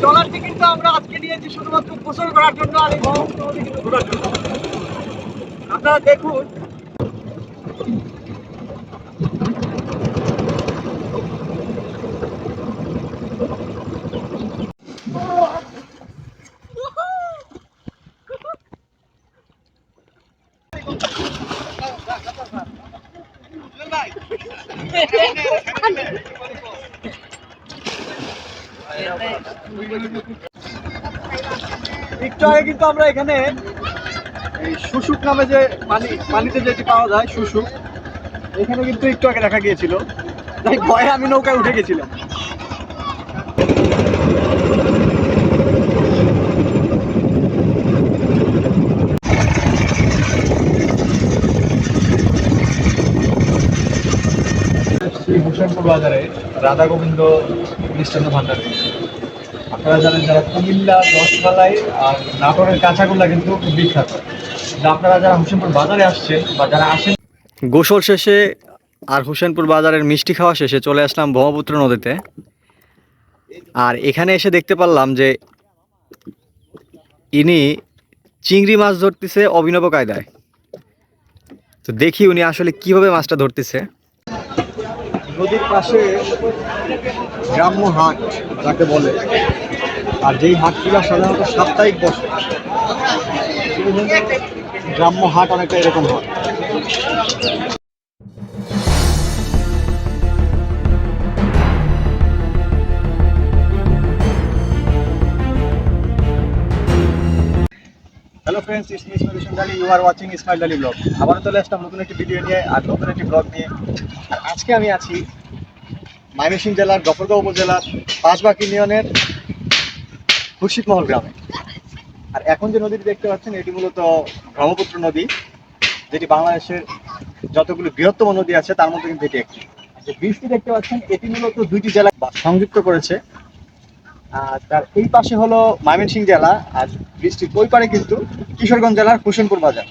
ট্রলারটি কিন্তু আমরা আজকে নিয়েছি শুধুমাত্র গোসল করার জন্য আর এই জন্য। আপনারা দেখুন একটু আগে কিন্তু আমরা এখানে এই শুশুক নামে যে পানি, পানিতে যেটি পাওয়া যায়, শুশুক, এখানে কিন্তু একটু আগে দেখা গিয়েছিল। তাই ভয়ে আমি নৌকায় উঠে গেছিলাম। শ্রী হোসেনপুর বাজারে রাধা গোবিন্দ মিষ্টান্ন ভান্ডারে আপনারা জানেন যারা কুমিল্লা দশমালাই আর নাটোরের কাঁচাগোল্লা কিন্তু খুব বিখ্যাত। আপনারা যারা হোসেনপুর বাজারে আসছেন বা যারা আসেন গোসল শেষে আর হোসেনপুর বাজারের মিষ্টি খাওয়া শেষে চলে আসলাম ব্রহ্মপুত্র নদীতে। আর এখানে এসে দেখতে পারলাম যে ইনি চিংড়ি মাছ ধরতেছে অভিনব কায়দায়। তো দেখি উনি আসলে কীভাবে মাছটা ধরতেছে। নদীর পাশে গ্রাম্য হাট যাকে বলে। আর যেই হাটগুলো সাধারণত সাপ্তাহিক বসে, গ্রাম্য হাট অনেকটা এরকম হয়। Hello friends it's miss Madison Dolly you are watching Ismail Dolly vlog আবারও চলে আসলাম নতুন একটি ভিডিও নিয়ে আর নতুন একটি ব্লগ নিয়ে। আজকে আমি আছি, ময়মনসিংহ জেলার গফরগাঁও উপজেলার পাঁচবাগ ইউনিয়নের খুরশিদমহল গ্রামে। আর এখন যে নদীটি দেখতে পাচ্ছেন, এটি মূলত ব্রহ্মপুত্র নদী, যেটি বাংলাদেশের যতগুলো বৃহত্তম নদী আছে, তার মধ্যে কিন্তু এটি একটি। ব্রিজটি দেখতে পাচ্ছেন, এটি মূলত দুইটি জেলা সংযুক্ত করেছে। আর তার এই পাশে হলো ময়মনসিংহ জেলা, আর বৃষ্টির ওই পারে কিন্তু কিশোরগঞ্জ জেলার হোসেনপুর বাজার।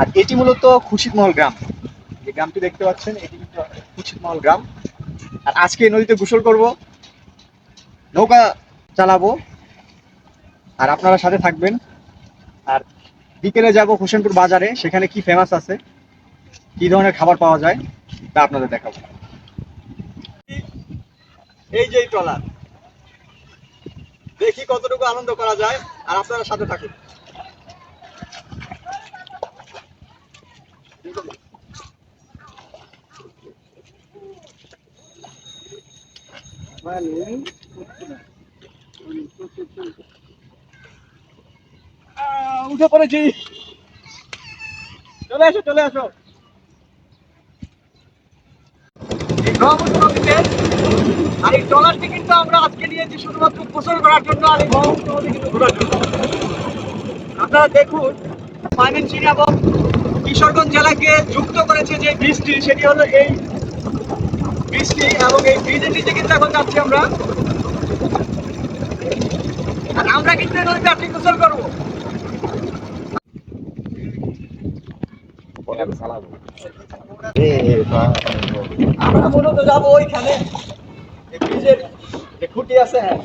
আর এটি মূলত খুশিদমহল গ্রাম। যে গ্রামটি দেখতে পাচ্ছেন, এটি কিন্তু খুশিদমহল গ্রাম। আর আজকে এই নদীতে গোসল করব, নৌকা চালাবো আর আপনারা সাথে থাকবেন। আর বিকেলে যাব হোসেনপুর বাজারে সেখানে কি ফেমাস আছে কি ধরনের খাবার পাওয়া যায় তা আপনাদের দেখাবো। এই যে ট্রলার দেখি কতটুকু আনন্দ করা যায় আর আপনারা সাথে থাকুন। আহ, উঠে পড়েছি। চলে আসো চলে আসো আর এই ট্রলারটি কিন্তু আমরা আজকে নিয়েছি শুধুমাত্র গোসল করার জন্য আর এই আপনারা দেখুন ময়মনসিংহ এবং কিশোরগঞ্জ জেলাকে যুক্ত করেছে যে ব্রিজটি সেটি হলো এই ব্রিজটি এবং এই ব্রিজের নিচে কিন্তু এখন যাচ্ছি আমরা। আর আমরা কিন্তু নদীতে আজকে গোসল করব। আমরা মূলত যাব ওইখানে। ব্রিজের যে খুঁটি আছে হ্যাঁ।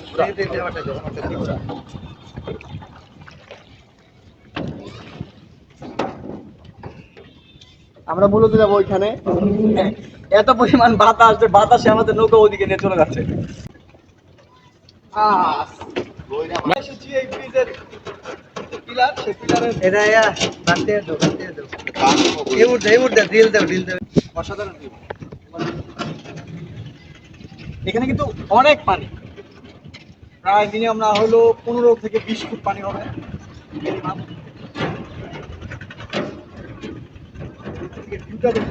আমরা মূলত যাব ওইখানে। এত পরিমাণ বাতাস যে বাতাসে আমাদের নৌকা ওদিকে নিয়ে চলে যাচ্ছে। আমরা এসেছি এই ব্রিজের এখানে কিন্তু অনেক পানি। প্রায় মিনিমাম না হলো পনেরো থেকে বিশ ফুট পানি হবে।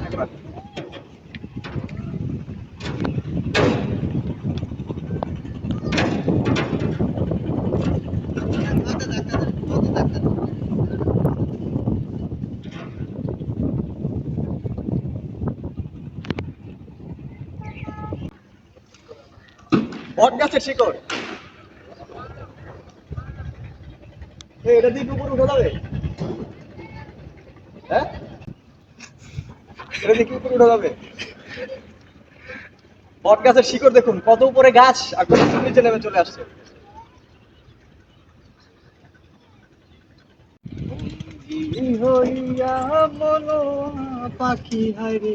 একবার। গাছের শিকড়। এটা দিয়ে উঠে যাবে? হ্যাঁ? এটা দিয়ে উঠে যাবে? বট গাছের শিকড় দেখুন, কত উপরে গাছ, আর কত নিচে নেমে চলে আসছে। হইয়া বলো পাখি হারে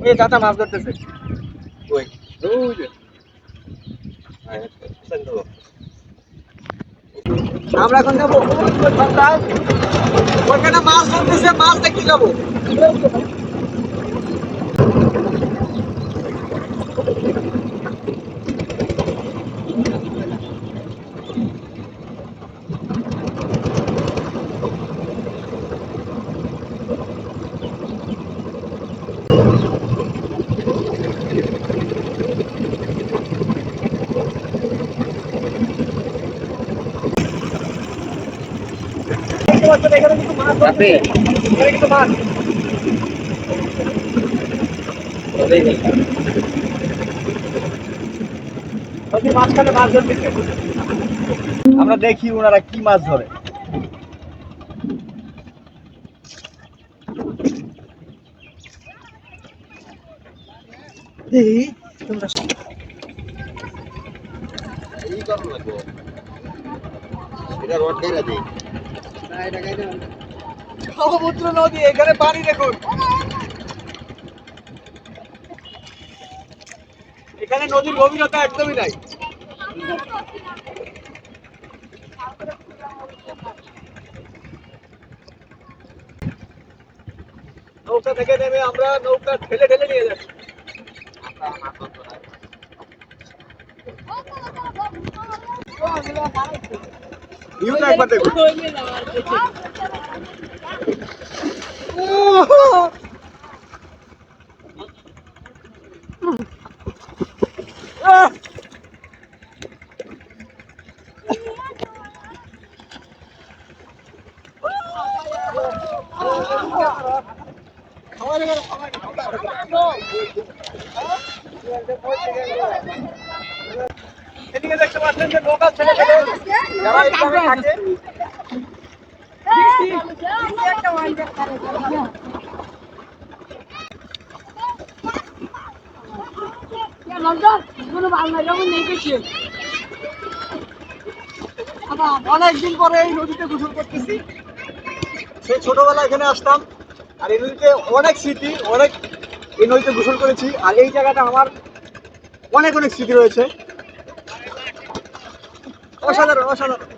ওই যে মাছ ধরতেছে। ওই আমরা এখন যাব। মাছ ধরতেছে মাছ দেখতে যাব। এখানে কিন্তু মাছ ধরতেছে। এখানে কিন্তু মাছ মাঝখানে মাছ ধরতেছে আমরা দেখি ওনারা কি মাছ ধরে। এই, তোমরা লাগবো। এটা রড গাইরা দেই সমুদ্র নদী এখানে পানি দেখুন এখানে নদীর গভীরতা একদমই নাই নৌকা থেকে নেমে আমরা নৌকা ঠেলে ঠেলে নিয়ে যাচ্ছি ভিউটা একবার দেখুন এদিকে দেখতে পাচ্ছেন যে ছেড়ে ছেড়ে যারা এখানে থাকে অনেকদিন পরে এই নদীতে গোসল করতেছি। সেই ছোটবেলা এখানে আসতাম আর এই নদীতে অনেক স্মৃতি অনেক এই নদীতে গোসল করেছি। আর এই জায়গাটা আমার অনেক অনেক স্মৃতি রয়েছে। অসাধারণ অসাধারণ।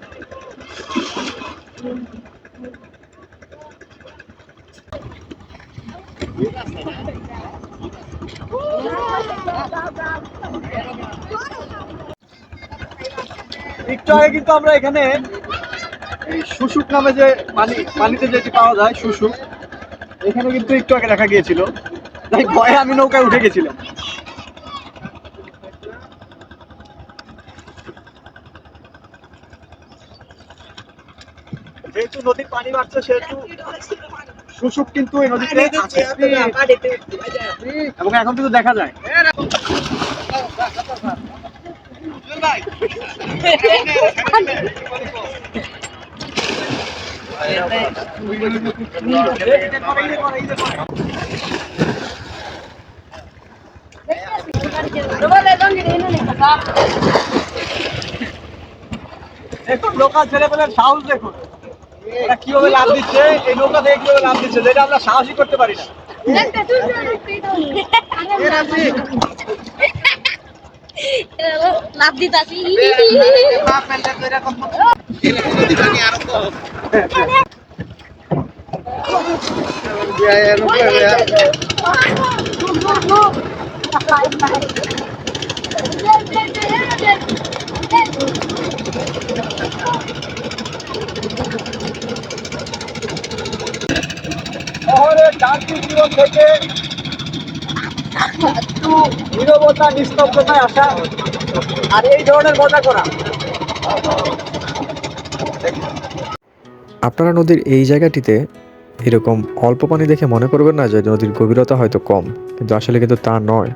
একটু আগে কিন্তু আমরা এখানে এই শুশুক নামে যে পানি, পানিতে যেটি পাওয়া যায়, শুশুক, এখানে কিন্তু একটু আগে দেখা গিয়েছিল। ভয়ে আমি নৌকায় উঠে গেছিলাম যেহেতু নদীর পানি বাড়ছে সেহেতু শুশুক কিন্তু এই নদীতে আছে। এবং এখন কিন্তু দেখা যায়। দেখুন লোকাল ছেলেপেলের সাহস দেখুন। এরা কীভাবে লাভ দিচ্ছে? এই নৌকা থেকে কীভাবে লাভ দিচ্ছে? যেটা আমরা সাহসই করতে পারি না। লাভ দিতাছি শহরের যান্ত্রিক জীবন থেকে একটু নীরবতা, নিস্তব্ধতায় আসা আর এই ধরনের মজা করা। আপনারা নদীর এই জায়গাটিতে এরকম অল্প পানি দেখে মনে করবেন না যে নদীর গভীরতা হয়তো কম, কিন্তু আসলে কিন্তু তা নয়।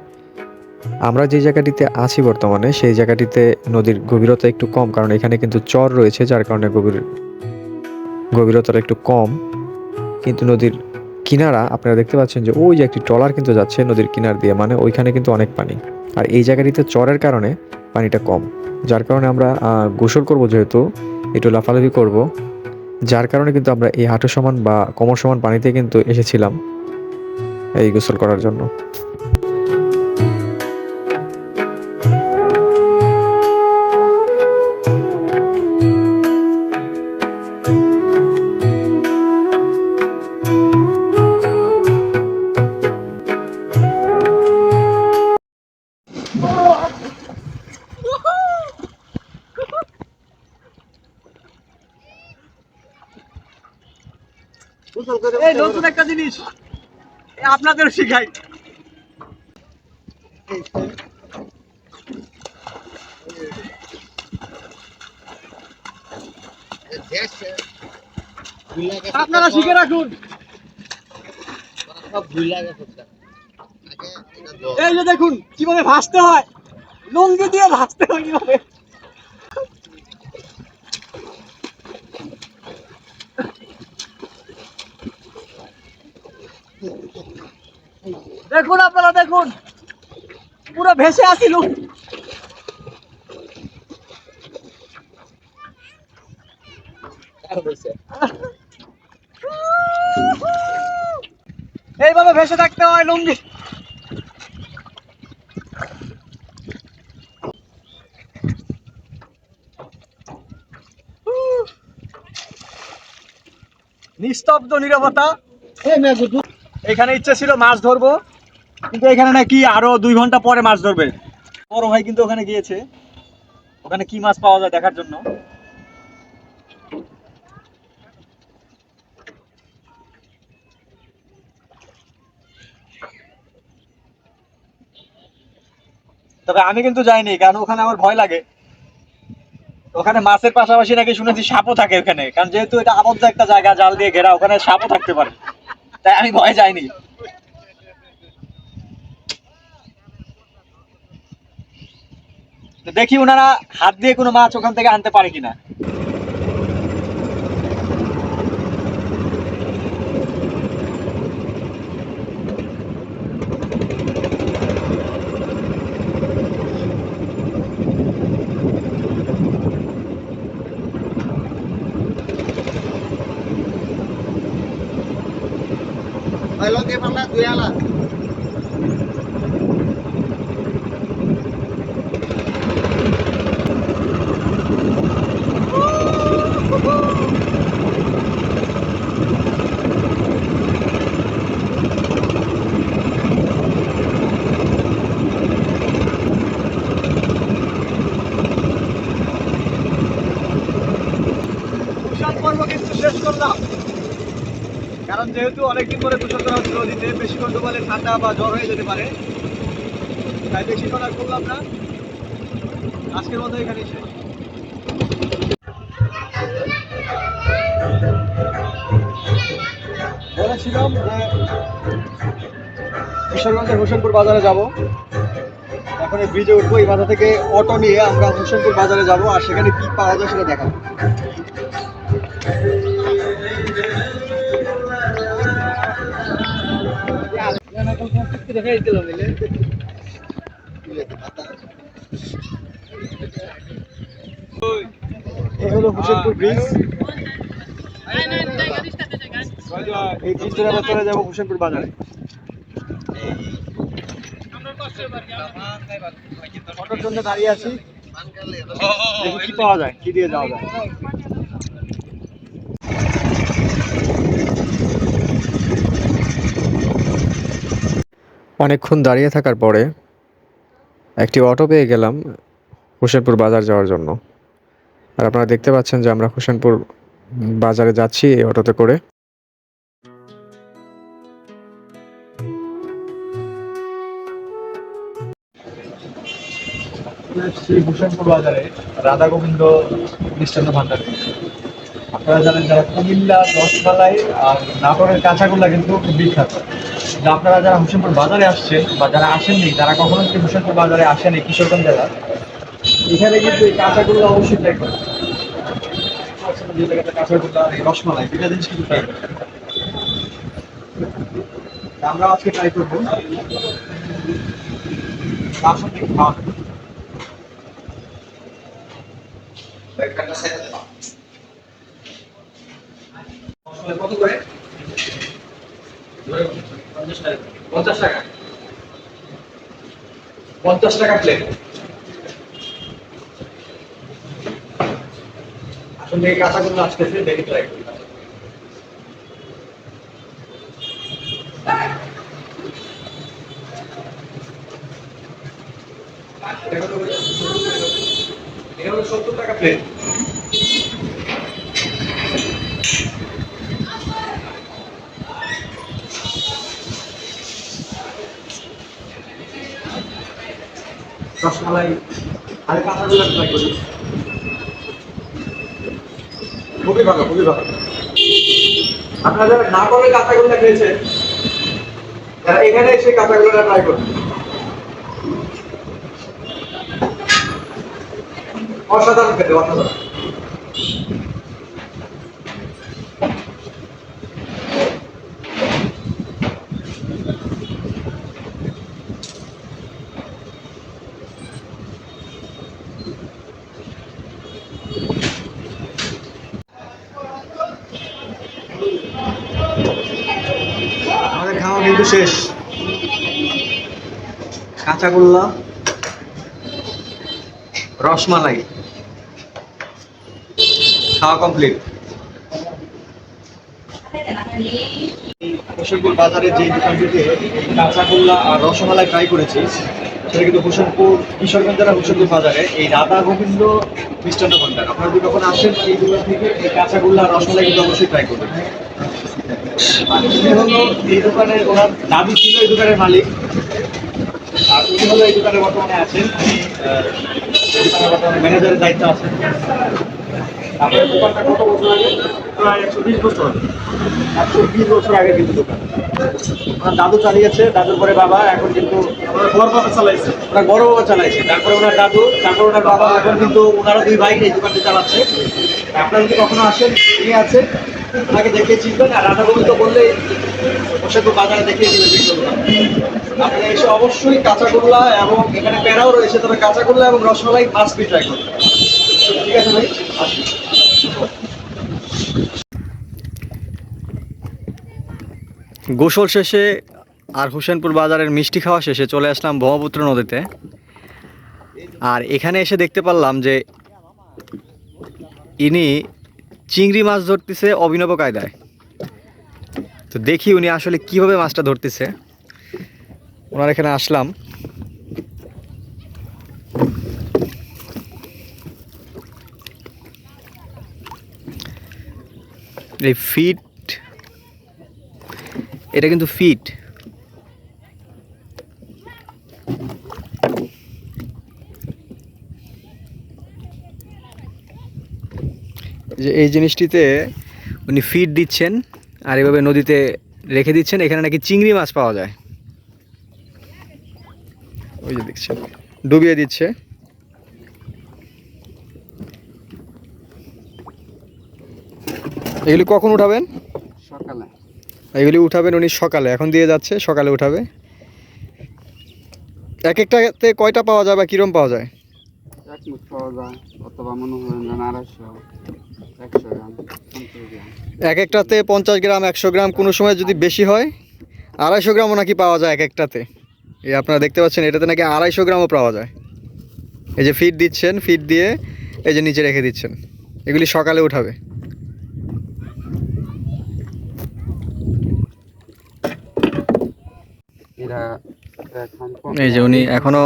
আমরা যে জায়গাটিতে আছি বর্তমানে, সেই জায়গাটিতে নদীর গভীরতা একটু কম, কারণ এখানে কিন্তু চর রয়েছে, যার কারণে গভীর, গভীরতাটা একটু কম। কিন্তু নদীর কিনারা, আপনারা দেখতে পাচ্ছেন যে ওই যে একটি ট্রলার কিন্তু যাচ্ছে নদীর কিনার দিয়ে মানে ওইখানে কিন্তু অনেক পানি। আর এই জায়গাটিতে চরের কারণে পানিটা কম। যার কারণে আমরা গোসল করব যেহেতু, একটু লাফালাফি করব। যার কারণে কিন্তু আমরা এই হাঁটু সমান বা কোমর সমান পানিতে কিন্তু এসেছিলাম এই গোসল করার জন্য। আপনাদের শিখাই। আপনারা শিখে রাখুন। এই যে দেখুন, কীভাবে ভাসতে হয়। লুঙ্গি দিয়ে ভাসতে হয় কীভাবে? দেখুন আপনারা দেখুন। পুরো ভেসে আসি লুঙ্গি এইভাবে ভেসে থাকতে হয় লুঙ্গি। নিস্তব্ধ নীরবতা। এখানে ইচ্ছে ছিল মাছ ধরবো, কিন্তু এখানে নাকি আরও দুই ঘণ্টা পরে মাছ ধরবে। বড় ভাই কিন্তু ওখানে গিয়েছে। ওখানে কি মাছ পাওয়া যায় দেখার জন্য। তবে আমি কিন্তু যাইনি, কারণ ওখানে আমার ভয় লাগে। ওখানে মাছের পাশাপাশি নাকি শুনেছি সাপও থাকে ওখানে, কারণ যেহেতু এটা আবদ্ধ একটা জায়গা, জাল দিয়ে ঘেরা, ওখানে সাপও থাকতে পারে। তাই আমি ভয় যাইনি। দেখি ওনারা হাত দিয়ে কোনো মাছ ওখান থেকে আনতে পারে কিনা হলো দিয়ে পাল্লা দুই আলা কুশল পর্ব কিন্তু শেষ করলাম কারণ যেহেতু অনেকদিন পরে কুশল করা হচ্ছে নদীতে বেশিক্ষণ ডুবালে ঠান্ডা বা জ্বর হয়ে যেতে পারে। তাই বেশিক্ষণ আর করলাম না। আজকের মতো এখানেই শেষ। বলেছিলাম কিশোরগঞ্জের হোসেনপুর বাজারে যাব। এখন এই ব্রিজে উঠবো, এই বাধা থেকে অটো নিয়ে আমরা হোসেনপুর বাজারে যাব, আর সেখানে কি পাওয়া যায় সেটা দেখাবো। এই হলো হোসেনপুর ব্রিজ এই ব্রিজ ধরে আমরা চলে যাব হোসেনপুর বাজারে অটোর জন্য দাঁড়িয়ে আছি কি পাওয়া যায় কি দিয়ে যাওয়া যায় অনেকক্ষণ দাঁড়িয়ে থাকার পরে একটি অটো পেয়ে গেলাম হোসেনপুর বাজার যাওয়ার জন্য। আর আপনারা দেখতে পাচ্ছেন যে আমরা হোসেনপুর বাজারে যাচ্ছি এই অটোতে করে। রাধা গোবিন্দ মিষ্টান্ন ভান্ডার আপনারা জানেন যারা কুমিল্লা, রসমালাই আর নাটোরের কাঁচাগোল্লা কিন্তু খুব বিখ্যাত। আপনারা যারা হোসেনপুর বাজারে আসছেন বা যারা আসেননি, তারা কখনো যদি হোসেনপুর বাজারে আসেনি কিশোরগঞ্জ জেলা এখানে কিন্তু এই কাঁচাগোল্লা অবশ্যই ট্রাই এই রসমালাই আমরা আজকে ট্রাই করব। কত করে? পঞ্চাশ টাকা পঞ্চাশ টাকা প্লেট আসলে এই কাঁচাগুলো আসতেছে দেখি ট্রাই হলো সত্তর টাকা প্লেট ট্রাই করি। খুবই ভালো খুবই ভালো। আপনারা যারা না করে কাঁচাগোল্লা খেয়েছেন, তারা এখানে এসে কাঁচাগোল্লাটা ট্রাই করুন। অসাধারণ খেতে, অসাধারণ আমাদের খাওয়া কিন্তু শেষ কাঁচাগোল্লা, রসমালাই, খাওয়া কমপ্লিট হোসেনপুর বাজারে যে দোকানটিতে কাঁচাগোল্লা আর রসমালাই ট্রাই করেছি, সেটা কিন্তু হোসেনপুর, কিশোরগঞ্জ জেলার হোসেনপুর বাজারে। এই রাধা গোবিন্দ মিষ্টান্ন ভান্ডার। আপনারা যদি কখন আসেন, এই দোকান থেকে এই কাঁচাগোল্লা আর রসমালাই কিন্তু অবশ্যই ট্রাই করবেন। এই দোকানের ওনার দাবি ছিল, এই দোকানের মালিক। উনি হলো? এই দোকানে বর্তমানে আছেন? বর্তমানে ম্যানেজারের দায়িত্ব আছেন আপনার দোকানটা কত বছর আগে? প্রায় একশো বিশ বছর একশো বিশ বছর আগে কিন্তু দোকান। ওনার দাদু চালিয়েছে দাদুর পরে বাবা এখন কিন্তু বড় বাবা চালাইছে। ওনার বড় বাবা চালাইছে। তারপরে ওনার দাদু তারপরে ওনার বাবা এখন কিন্তু ওনারা দুই ভাই এই দোকানটা চালাচ্ছে। আপনারা যদি কখনো আসেন? উনি আছে? ওনাকে দেখে চিনবেন আর রাধা গোবিন্দ বললে ওসব বাজারে দেখিয়ে দিবেন আপনারা এসে অবশ্যই কাঁচাগোল্লা এবং এখানে রয়েছে, তবে কাঁচাগোল্লা এবং রসমালাই ট্রাই ঠিক আছে ভাই? গোসল শেষে আর হোসেনপুর বাজারের মিষ্টি খাওয়া শেষে চলে আসলাম ব্রহ্মপুত্র নদীতে। আর এখানে এসে দেখতে পারলাম যে ইনি চিংড়ি মাছ ধরতেছে অভিনব কায়দায়। তো দেখি উনি আসলে কীভাবে মাছটা ধরতেছে। ওনার এখানে আসলাম। এই ফিট, এটা কিন্তু ফিট। যে এই জিনিসটিতে উনি ফিট দিচ্ছেন আর এভাবে নদীতে রেখে দিচ্ছেন, এখানে নাকি চিংড়ি মাছ পাওয়া যায়। ওই যে দেখছেন ডুবিয়ে দিচ্ছে। এগুলি কখন উঠাবেন? সকালে। এগুলি উঠাবেন উনি সকালে। এখন দিয়ে যাচ্ছে সকালে উঠাবে। এক একটাতে কয়টা পাওয়া যায় বা কিরম পাওয়া যায়? এক মুঠ পাওয়া যায় অথবা মনে হয় আড়াইশো একশো গ্রাম এক একটাতে পঞ্চাশ গ্রাম একশো গ্রাম কোনো সময় যদি বেশি হয় আড়াইশো গ্রামও নাকি পাওয়া যায় এক একটাতে এই আপনারা দেখতে পাচ্ছেন এটাতে নাকি আড়াইশো গ্রামও পাওয়া যায়। এই যে ফিট দিচ্ছেন ফিট দিয়ে এই যে নিচে রেখে দিচ্ছেন। এগুলি সকালে উঠাবে। এই যে উনি এখনও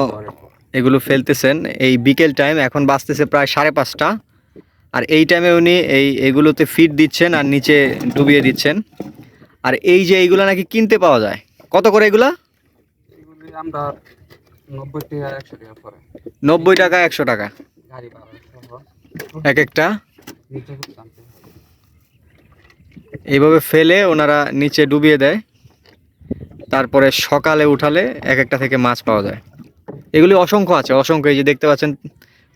এগুলো ফেলতেছেন। এই বিকেল টাইম এখন বাঁচতেছে প্রায় সাড়ে পাঁচটা। আর এই টাইমে উনি এই এগুলোতে ফিট দিচ্ছেন আর নিচে ডুবিয়ে দিচ্ছেন। আর এই যে এইগুলো নাকি কিনতে পাওয়া যায়। কত করে এগুলি? আমরা নব্বই টাকা একশো টাকা পরে নব্বই টাকা একশো টাকা? গাড়ি ভাড়া এক একটা। এইভাবে ফেলে ওনারা নিচে ডুবিয়ে দেয়। তারপরে সকালে উঠালে এক একটা থেকে মাছ পাওয়া যায়। এগুলি অসংখ্য আছে অসংখ্য। এই যে দেখতে পাচ্ছেন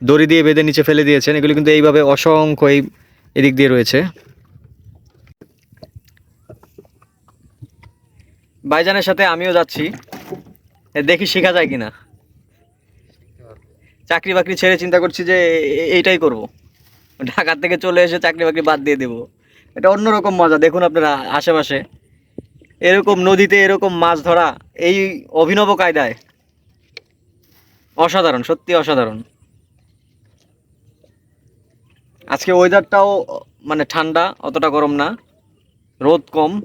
দড়ি দিয়ে বেঁধে নিচে ফেলে দিয়েছেন। এগুলি কিন্তু এইভাবে অসংখ্য এই এদিক দিয়ে রয়েছে। বাইজানের সাথে আমিও যাচ্ছি। দেখি শেখা যায় কিনা। চাকরি বাকরি ছেড়ে চিন্তা করছি যে এইটাই করব। ঢাকা থেকে চলে এসে চাকরি বাকরি বাদ দিয়ে দেবো। এটা অন্যরকম মজা, দেখুন আপনারা আশেপাশে। এরকম নদীতে এরকম মাছ ধরা, এই অভিনব কায়দায়। অসাধারণ, সত্যি অসাধারণ। আজকে ওয়েদারটাও মানে ঠান্ডা, অতটা গরম না। রোদ কম।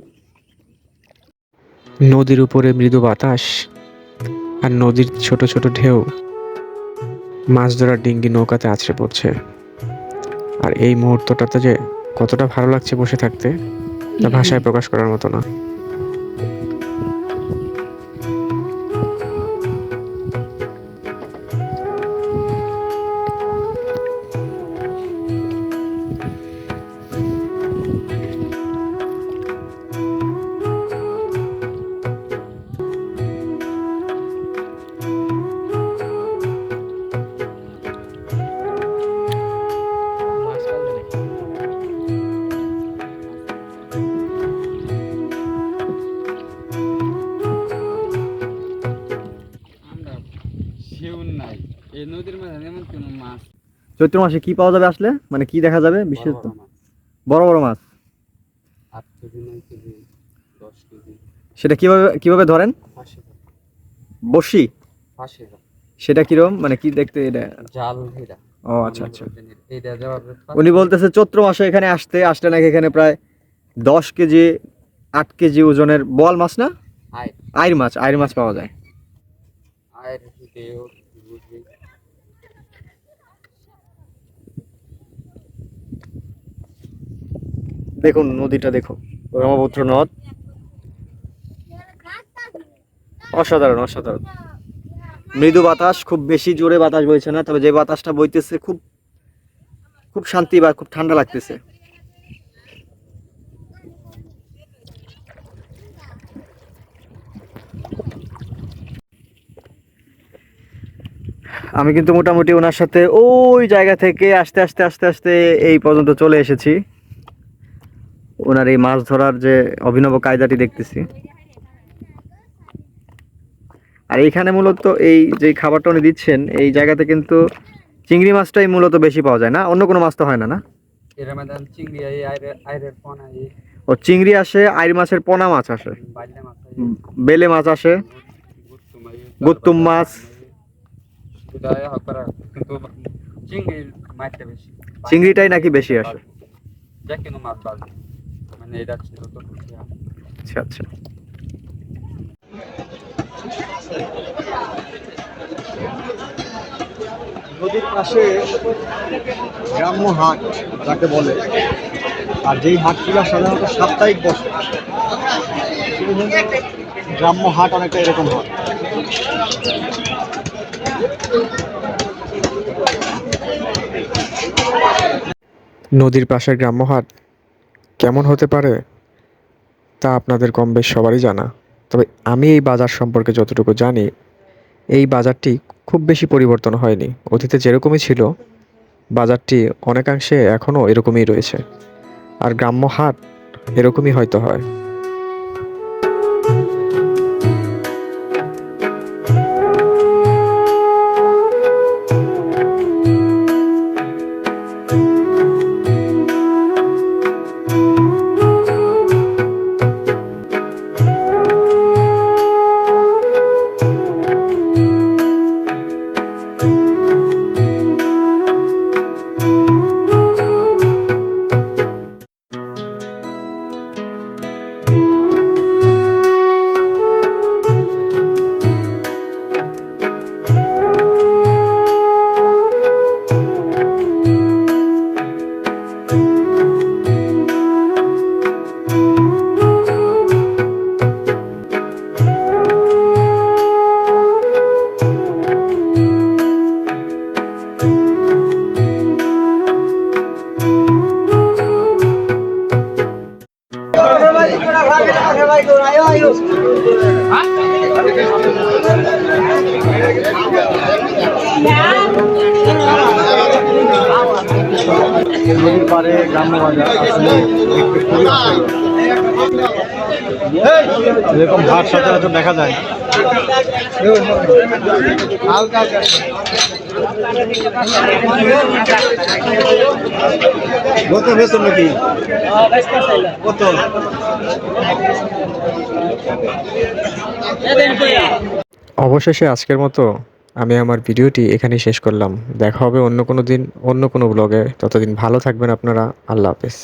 নদীর উপরে মৃদু বাতাস। আর নদীর ছোট ছোট ঢেউ। মাছ ধরার ডিঙ্গি নৌকাতে আছড়ে পড়ছে। আর এই মুহূর্তটাতে যে কতটা ভালো লাগছে বসে থাকতে, তা ভাষায় প্রকাশ করার মতো না। চৈত্র মাসে কি পাওয়া যাবে আসলে? মানে কি দেখা যাবে? বিশেষত? বড় বড় মাছ। সেটা কীভাবে কীভাবে ধরেন? বসি সেটা কীরকম মানে কি দেখতে এটা? জাল ও আচ্ছা আচ্ছা। উনি বলতেছে চৈত্র মাসে এখানে আসতে আসলে নাকি এখানে প্রায় দশ কেজি আট কেজি ওজনের বোয়াল মাছ না? আইর। মাছ আইর মাছ পাওয়া যায়। আয়ের দেও বুঝবি দেখুন, নদীটা দেখুন, ব্রহ্মপুত্র নদ। অসাধারণ অসাধারণ। মৃদু বাতাস, খুব বেশি জোরে বাতাস বইছে না, তবে যে বাতাসটা বইতেছে খুব খুব শান্তি বা খুব ঠান্ডা লাগতেছে। আমি কিন্তু মোটামুটি ওনার সাথে ওই জায়গা থেকে আস্তে আস্তে আস্তে আস্তে এই পর্যন্ত চলে এসেছি। ওনার এই মাছ ধরার যে অভিনব কায়দাটি দেখতেছি। আর এইখানে মূলত এই যে খাবারটা উনি দিচ্ছেন এই জায়গাতে কিন্তু চিংড়ি মাছটাই মূলত বেশি পাওয়া যায় না? অন্য কোনো মাছ তো হয় না না? ও চিংড়ি আসে আইর মাছের পোনা মাছ আসে। বেলে মাছ আসে। গুত্তুম মাছ। চিংড়িটাই নাকি বেশি আসে? মানে এটা ছিল তো আচ্ছা আচ্ছা। নদীর পাশে গ্রাম্য হাট যাকে বলে। আর যেই হাটগুলো সাধারণত সাপ্তাহিক বসে। গ্রাম্য হাট অনেকটা এরকম হয়। নদীর পাশের গ্রাম্যহাট কেমন হতে পারে, তা আপনাদের কম বেশ সবারই জানা। তবে আমি এই বাজার সম্পর্কে যতটুকু জানি, এই বাজারটি খুব বেশি পরিবর্তন হয়নি। অতীতে যেরকমই ছিল, বাজারটি অনেকাংশে এখনও এরকমই রয়েছে। আর গ্রাম্য হাট এরকমই হয়তো হয়। এরকম ভাত সচরাচর দেখা যায়। কত বেতন নাকি? কত? অবশেষে আজকের মতো আমি আমার ভিডিওটি এখানেই শেষ করলাম। দেখা হবে অন্য কোনো দিন অন্য কোনো ব্লগে ততদিন ভালো থাকবেন আপনারা। আল্লাহ হাফেজ।